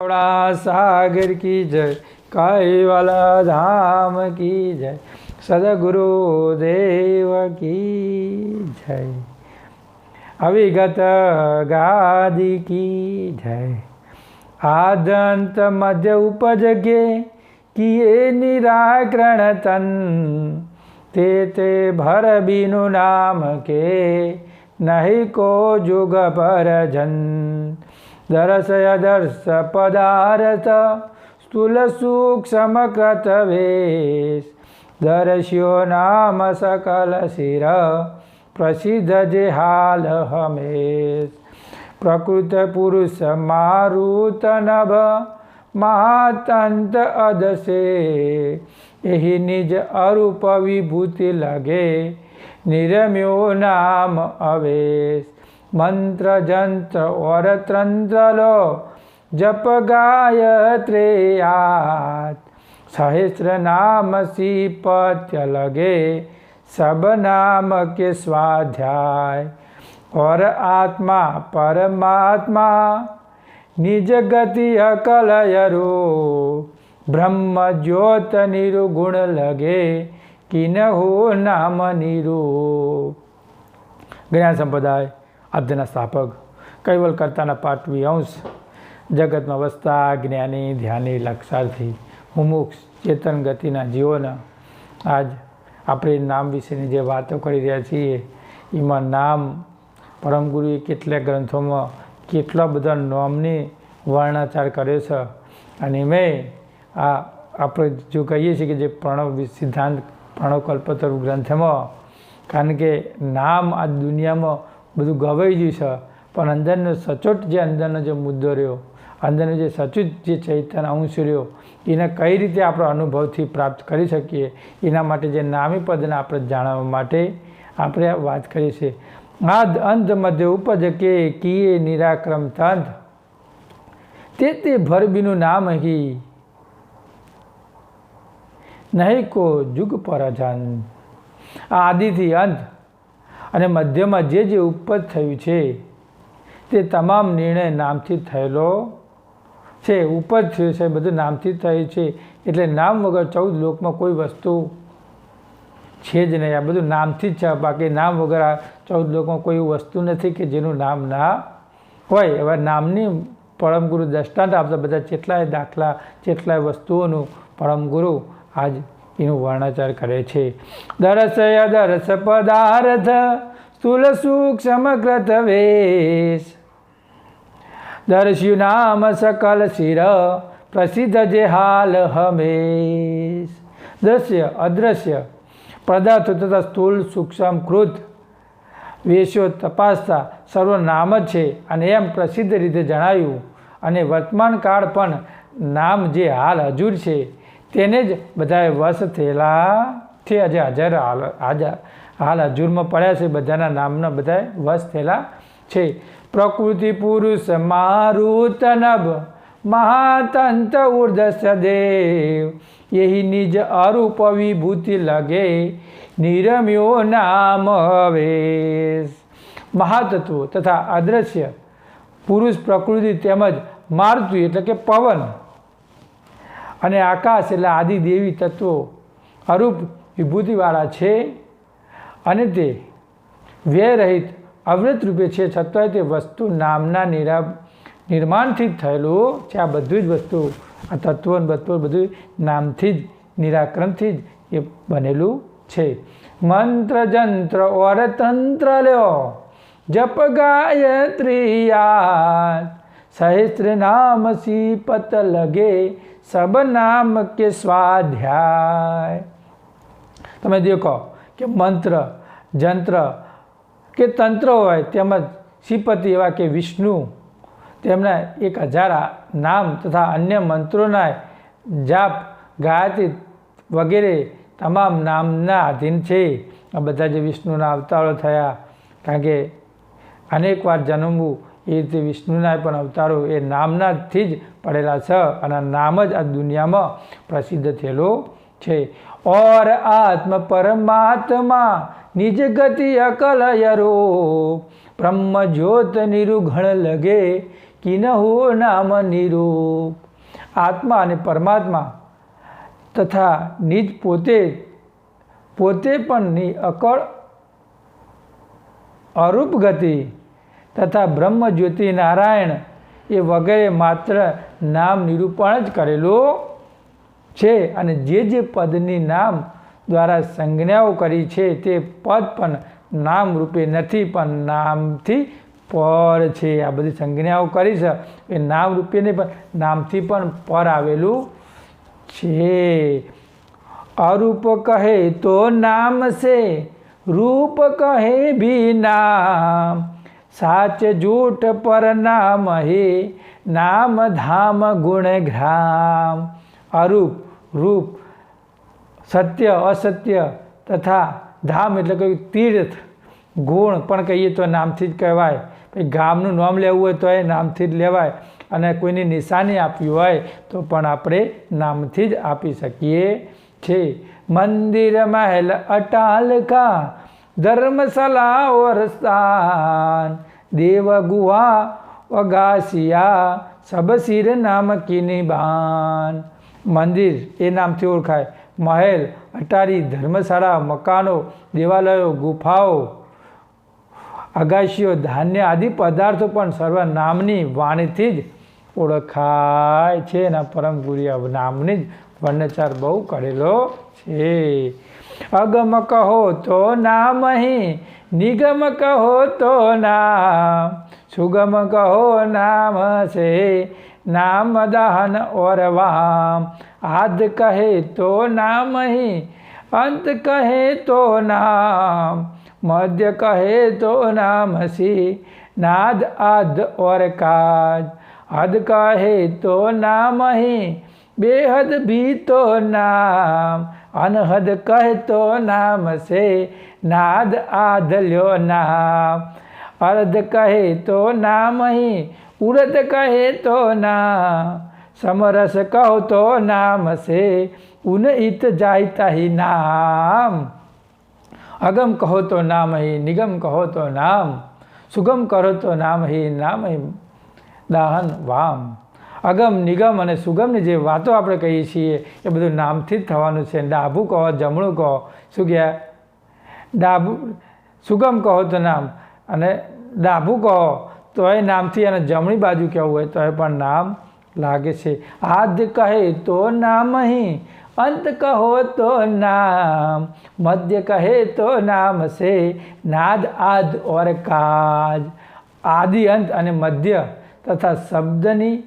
આપણા સાગર કી જય કૈવલા ધામ કી જય સદગુરુ દેવ કી જય અવિગત ગાદી કી જય આદંત મધ્ય ઉપજગે કિએ નિરાકરણ તન તે તે ભર બીનું નામ કે નહીં કો જુગ પર જન દર્શય દર્શ પદાર્થ સ્થૂલ સૂક્ષ્મ કૃત વેશ દર્શ્યો નામ સકલ શિર પ્રસિદ્ધ જે હાલ હમેશ પ્રકૃત પુરુષ મારુત નભ મહાતંત અદશે એહી નિજ અરૂપ વિભૂતિ લગે નિરમ્યો નામ અવેશ મંત્ર જંત્ર ઓર તંત્ર લો જપ ગાયત્રે યાત સહસ્ર નામ સી પત્ય લગે સબ નામ કે સ્વાધ્યાય ઓર આત્મા પરમાત્મા નિજ ગતિ અકલયરો બ્રહ્મ જ્યોત નિરુગુણ લગે કિન હો નામ નિરૂપ જ્ઞાન સંપ્રદાય આદ્યના સ્થાપક કૈવલ કરતાના પાટવી અંશ. જગતમાં વસતા જ્ઞાની, ધ્યાની, લક્ષાર્થી, મુમુક્ષ, ચેતન ગતિના જીવોના. આજ આપણે નામ વિશેની જે વાતો કરી રહ્યા છીએ, એમાં નામ, પરમગુરુએ કેટલા ગ્રંથોમાં કેટલા બધા નામની વર્ણાચાર કર્યો છે. અને મેં આ આપણે જો કહીએ છીએ કે જે પ્રણવ સિદ્ધાંત પ્રણવ કલ્પતરુ ગ્રંથમાં, કારણ કે નામ આ દુનિયામાં બધું ગવાઈ ગયું છે. પણ અંદરનો સચોટ જે અંદરનો જે મુદ્દો રહ્યો, અંદરનો જે સચોટ જે ચૈતન્ય અંશ રહ્યો, એને કઈ રીતે આપણે અનુભવથી પ્રાપ્ત કરી શકીએ, એના માટે જે નામી પદને આપણે જાણવા માટે આપણે વાત કરીએ છીએ. આ અંત મધ્ય ઉપજ કે કીએ નિરાક્રમ તંત તે તે ભરબીનું નામ હી. નહીં કો જુગ પર આદિથી અંત અને મધ્યમાં જે જે ઉપજ થયું છે, તે તમામ નિર્ણય નામથી થયેલો છે. ઉપજ થયું છે, બધું નામથી થયું છે. એટલે નામ વગર ચૌદ લોકમાં કોઈ વસ્તુ છે જ નહીં. આ બધું નામથી જ છે. બાકી નામ વગર આ ચૌદ લોકમાં કોઈ વસ્તુ નથી કે જેનું નામ ના હોય. હવે નામની પરમગુરુ દ્રષ્ટાંત આપતા બધા જેટલાય દાખલા, જેટલાય વસ્તુઓનું પરમગુરુ આજ એનું વર્ણચર કરે છે. દરસય દરસ પદાર્થ સ્થૂલ સૂક્ષ્મ કૃત વેશ. દર્શ્યુ નામ સકલ શિર પ્રસિદ્ધ જે હાલ હમેશ. દ્રશ્ય, અદ્રશ્ય. પદાર્થો તથા સ્થૂલ સૂક્ષ્મ કૃત વેશો તપાસતા સર્વ નામ જ છે અને એમ પ્રસિદ્ધ રીતે જણાયું. અને વર્તમાન કાળ પણ નામ જે હાલ હજુર છે. તેને જ બધાએ વશ થયેલા છે આજે હાજર હાલ હાજર હાલ હજુરમાં પડ્યા છે. બધાના નામના બધાએ વશ થયેલા છે. પ્રકૃતિ પુરુષ મારું તનભ મહાતંત ઉર્દશ દેવ. યહી નિજ અરૂપ વિભૂતિ લગે, નિરમ્યો નામ હવેશ. મહાતત્વો તથા અદ્રશ્ય પુરુષ પ્રકૃતિ તેમજ મારતું એટલે કે પવન. અને આકાશ એટલે આદિદેવી તત્વો. અરૂપ વિભૂતિવાળા છે અને તે વ્યયરહિત અવૃત રૂપે છે. છતાંય તે વસ્તુ નામના નિરા, નિર્માણથી જ થયેલું છે. આ બધું જ વસ્તુ, આ તત્વો તત્વો બધું નામથી જ નિરાક્રમથી જ એ બનેલું છે. મંત્ર જંત્ર ઓર તંત્ર લ્યો. જપ ગાયત્રિયા સહસ્ત્ર નામ પત લગે, સબ નામ કે સ્વાધ્યાય. તમે દેખો કે મંત્ર, જંત્ર કે તંત્ર હોય તેમજ શ્રીપતિ એવા કે વિષ્ણુ, તેમના એક હજાર નામ તથા અન્ય મંત્રોના જાપ, ગાયત્રી વગેરે તમામ નામના આધીન છે. આ બધા જે વિષ્ણુના અવતારો થયા, કારણ કે અનેક વાર જન્મવું એ રીતે વિષ્ણુના પણ અવતારો એ નામનાથી જ પડેલા છે અને નામ જ આ દુનિયામાં પ્રસિદ્ધ થયેલો છે. ઓર આત્મ પરમાત્મા નિજ ગતિ અકલયરો બ્રહ્મ જ્યોત નિરુઘણ લગે કિનહુ નામ નિરૂપ આત્મા અને પરમાત્મા તથા નિજ પોતે પોતે પણ ની અકળ અરૂપ ગતિ તથા બ્રહ્મ, જ્યોતિ, નારાયણ એ વગેરે માત્ર નામ નિરૂપણ જ કરેલું છે. અને જે જે પદની નામ દ્વારા સંજ્ઞાઓ કરી છે, તે પદ પણ નામ રૂપે નથી, પણ નામથી પર છે. આ બધી સંજ્ઞાઓ કરી છે. એ નામ રૂપે નહીં, પણ નામથી પણ પર આવેલું છે. અરૂપ કહે તો નામ છે રૂપ કહે ભી નામ. સાચ જૂઠ પર નામ હે, નામ ધામ ગુણ ઘ્રામ. અરૂપ, રૂપ, સત્ય, અસત્ય તથા ધામ એટલે કહ્યું તીર્થ, ગુણ પણ કહીએ તો નામથી જ કહેવાય. ગામનું નામ લેવું હોય તો એ નામથી જ લેવાય અને કોઈની નિશાની આપવી હોય તો પણ આપણે નામથી જ આપી શકીએ છે મંદિર મહેલ અટાલ કા ધર્મશાલા ઓરસ્તાન દેવ ગુહા અગાસિયા સબ નામ કિની બાન. મંદિર, એ નામથી ઓળખાય. મહેલ, અટારી, ધર્મશાળા, મકાનો, દેવાલયો, ગુફાઓ, અગાશીઓ, ધાન્ય આદિ પદાર્થો પણ સર્વ નામની વાણીથી જ ઓળખાય છે. એના પરમ ગુરુ નામની જ વર્ણચાર બહુ કરેલો છે. अगम कहो तो नाम ही, निगम कहो तो नाम, सुगम कहो नाम से नाम दहन और वाम। आद कहे तो नाम ही, अंत कहे तो नाम, मध्य कहे तो नाम सी, नाद, आद और काज। हद कहे तो नाम ही, बेहद भी तो नाम અનહદ કહેતો નામ છે નાદ આધલ્યો નામ. અર્ધ કહે તો નામ અહીં, ઉરદ કહે તો ના સમરસ કહો તો નામ છે ઉન ઇત જાયતા હિ નામ. અગમ કહો તો નામ હિ નિગમ કહો તો નામ. સુગમ કરો તો નામ હિ નામ દાહન વામ. અગમ, નિગમ અને સુગમની જે વાતો આપણે કહીએ છીએ, એ બધું નામથી જ થવાનું છે. ડાબું કહો, જમણું કહો. શું કહે? ડાબું સુગમ કહો તો નામ. અને ડાબું કહો તો એ નામથી અને જમણી બાજુ કહેવું હોય તો એ પણ નામ લાગે છે. આદ કહે તો નામ અહીં, અંત કહો તો નામ. મધ્ય કહે તો નામ છે, નાદ, આદ, ઓર, કાજ. આદિ, અંત અને મધ્ય તથા શબ્દની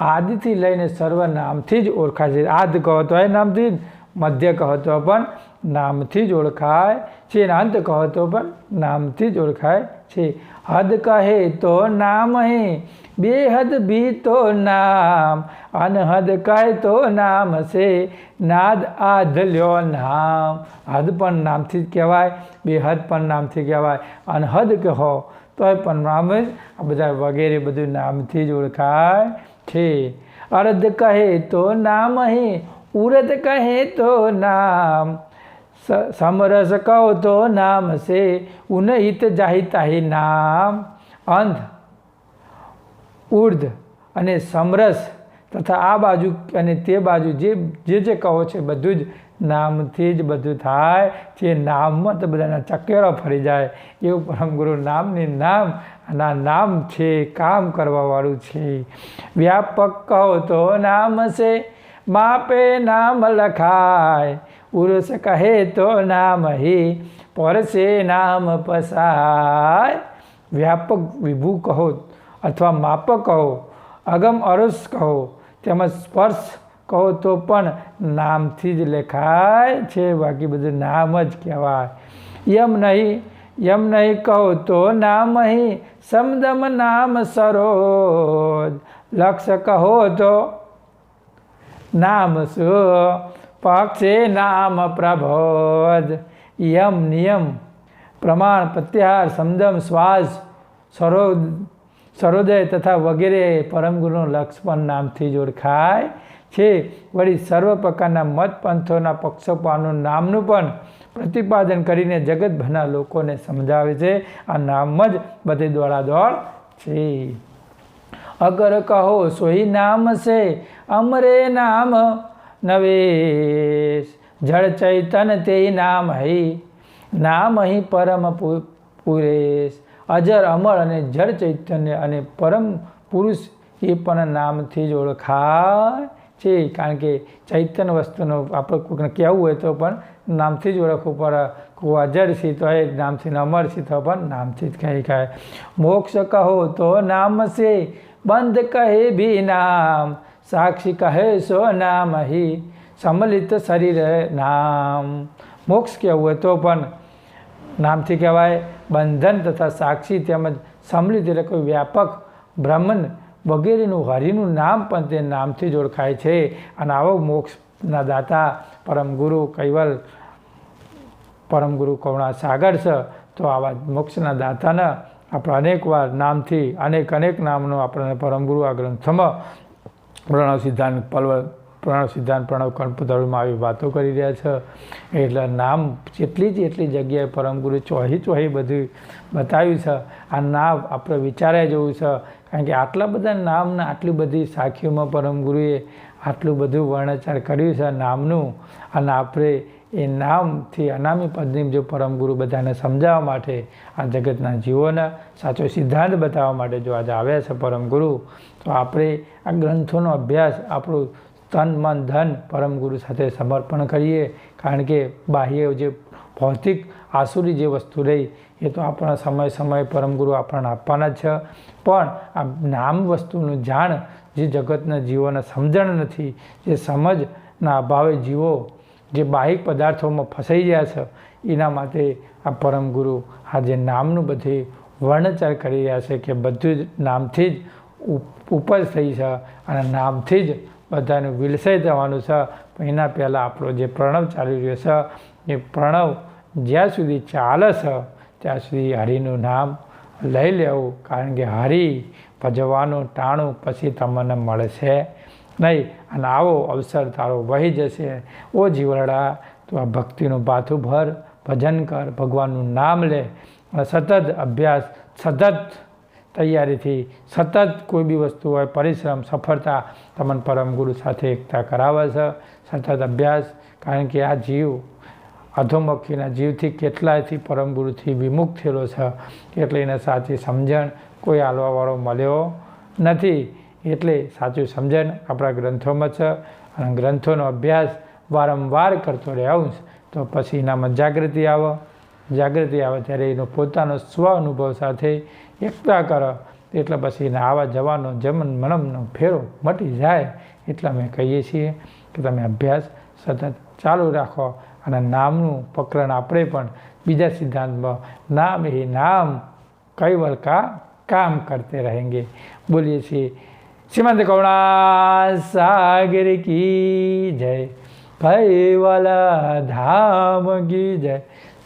આદિથી લઈને સર્વ નામથી જ ઓળખાય છે. આદ કહો તો એ નામથી મધ્ય કહો તો પણ નામથી જ ઓળખાય છે. અંત કહો તો પણ નામથી જ ઓળખાય છે. હદ કહે તો નામ હે, બેહદ ભી તો નામ. અનહદ કહે તો નામ છે, નાદ આધ લ્યો નામ. હદ પણ નામથી જ કહેવાય, બેહદ પણ નામથી કહેવાય. અનહદ કહો તો પણ નામ જ આ બધા વગેરે બધું નામથી જ ઓળખાય છે. અર્ધ કહે તો નામ અહીં ઉરદ કહે તો નામ. સમરસ કહો તો નામ છે, ઉનહિત જાહિતા નામ. અંધ, ઉર્ધ અને સમરસ તથા આ બાજુ અને તે બાજુ જે જે જે કહો છે બધું જ નામથી જ બધું થાય. જે નામમાં તો બધાના ચકેરો ફરી જાય. એવું પરમગુરુ નામની નામ અને નામ છે, કામ કરવાવાળું છે. વ્યાપક કહો તો નામ છે, માપે નામ લખાય. પુરુષ કહે તો નામ હે, પરસે નામ પસાય. વ્યાપક વિભુ કહો અથવા માપક કહો, અગમ અરસ કહો, તેમજ સ્પર્શ કહો તો પણ નામથી જ લેખાય છે, બાકી બધું નામ જ કહેવાય. યમ નહીં યમ નહીં કહો તો નામ અહીં, સમદમ નામ સરોજ. લક્ષ કહો તો નામ શું પક્ષે નામ પ્રભોજ. યમ નિયમ, પ્રમાણ પ્રત્યાહાર, સમદમ શ્વાસ સરો સરોદય તથા વગેરે પરમગુરુનું પણ નામથી જ ઓળખાય. છે. વળી સર્વ પ્રકારના મત પંથોના પક્ષોપાનું નામનું પણ પ્રતિપાદન કરીને જગતભરના લોકોને સમજાવે છે. આ નામ જ બધે દોડાદોડ છે. અગર કહો સોઈ નામ છે, અમરે નામ નવેશ. જળ ચૈતન તે નામ હૈ, નામ અહીં પરમ પુરેશ. અજર અમર અને જળ ચૈતન્ય અને પરમ પુરુષ એ પણ નામથી જ ઓળખાય. છે, કારણ કે ચૈતન્ય વસ્તુનો આપણે કોઈને કહેવું હોય તો પણ નામથી જ ઓળખવું પડે. કોઈ અજડ છે તો એ નામથી અમર છે તો પણ નામથી જ કહી કહે મોક્ષ કહો તો નામ છે, બંધ કહે ભી નામ. સાક્ષી કહે સો નામ હિ, સમલિત શરીર નામ. મોક્ષ કહેવું હોય તો પણ નામથી કહેવાય બંધન તથા સાક્ષી તેમજ સમલિત એટલે કોઈ વ્યાપક બ્રાહ્મણ વગેરેનું, હરિનું નામ પણ તે નામથી જ ઓળખાય છે. અને આવો મોક્ષના દાતા પરમ ગુરુ કૈવલ પરમ ગુરુ કરુણા સાગર છે. તો આવા મોક્ષના દાતાના આપણે અનેકવાર નામથી, અનેક અનેક નામનો આપણને પરમગુરુ આ ગ્રંથમાં પ્રણવ સિદ્ધાંત પલવ પ્રણવ સિદ્ધાંત પ્રણવ કલ્પતરુમાં આવી વાતો કરી રહ્યા છે. એટલે નામ જેટલી જ એટલી જગ્યાએ પરમ ગુરુ ચોહી ચોહી બધું બતાવ્યું છે. આ નામ આપણે વિચારાય જેવું છે. કારણ કે આટલા બધા નામના, આટલી બધી સાખીઓમાં પરમ ગુરુએ આટલું બધું વર્ણચાર કર્યું છે આ નામનું. અને આપણે એ નામથી અનામી પદની જો પરમ ગુરુ બધાને સમજાવવા માટે આ જગતના જીવોના સાચો સિદ્ધાંત બતાવવા માટે જો આજે આવ્યા છે પરમ ગુરુ, તો આપણે આ ગ્રંથોનો અભ્યાસ, આપણું તન, મન, ધન પરમ ગુરુ સાથે સમર્પણ કરીએ. કારણ કે બાહ્ય જે ભૌતિક આસુરી જે વસ્તુ રહી, એ તો આપણા સમય સમય પરમ ગુરુ આપણને આપવાના છે. પણ આ નામ વસ્તુનું જાણ જે જગતના જીવોને સમજણ નથી, જે સમજના અભાવે જીવો જે બાહિક પદાર્થોમાં ફસાઈ ગયા છે, એના માટે આ પરમ ગુરુ આ જે નામનું બધે વર્ણચાર કરી રહ્યા છે કે બધું જ નામથી જ ઉપ- ઉપજ થઈ છે અને નામથી જ બધાનું વિલસાઈ જવાનું છે. એના પહેલાં આપણો જે પ્રણવ ચાલી રહ્યો છે, એ પ્રણવ જ્યાં સુધી ચાલે છે, ત્યાં સુધી હરિનું નામ લઈ લેવું, કારણ કે હરિ ભજવાનું ટાણું પછી તમને મળશે નહીં. અને આવો અવસર તારો વહી જશે. ઓ જીવરડા, તું આ ભક્તિનું પાથું ભર, ભજન કર, ભગવાનનું નામ લે. અને સતત અભ્યાસ, સતત તૈયારીથી, સતત કોઈ બી વસ્તુ હોય, પરિશ્રમ, સફળતા તમને પરમ ગુરુ સાથે એકતા કરાવે છે. સતત અભ્યાસ, કારણ કે આ જીવ અધોમુખીના જીવથી કેટલાયથી પરમ ગુરુથી વિમુખ થયેલો છે એટલે એને સાચી સમજણ કોઈ આલવાવાળો મળ્યો નથી એટલે સાચું સમજણ આપણા ગ્રંથોમાં છે અને ગ્રંથોનો અભ્યાસ વારંવાર કરતો રહેવું તો પછી એનામાં જાગૃતિ આવે. જાગૃતિ આવે ત્યારે એનો પોતાનો સ્વ અનુભવ સાથે એકતા કરો. એટલે પછી એના આવા જવાનો જમન મનમનો ફેરો મટી જાય. એટલે અમે કહીએ છીએ કે તમે અભ્યાસ સતત ચાલુ રાખો. અને નામનું પ્રકરણ આપણે પણ બીજા સિદ્ધાંતમાં નામ એ નામ કૈવલ કા કામ કરતે રહેંગે. બોલીએ છીએ, શ્રીમંત કરુણા સાગર કી જય, કૈવલ ધામ કી જય,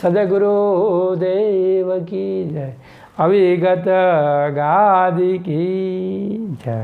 સદગુરુ દેવ કી જય, અવિગત ગાદી કી જય.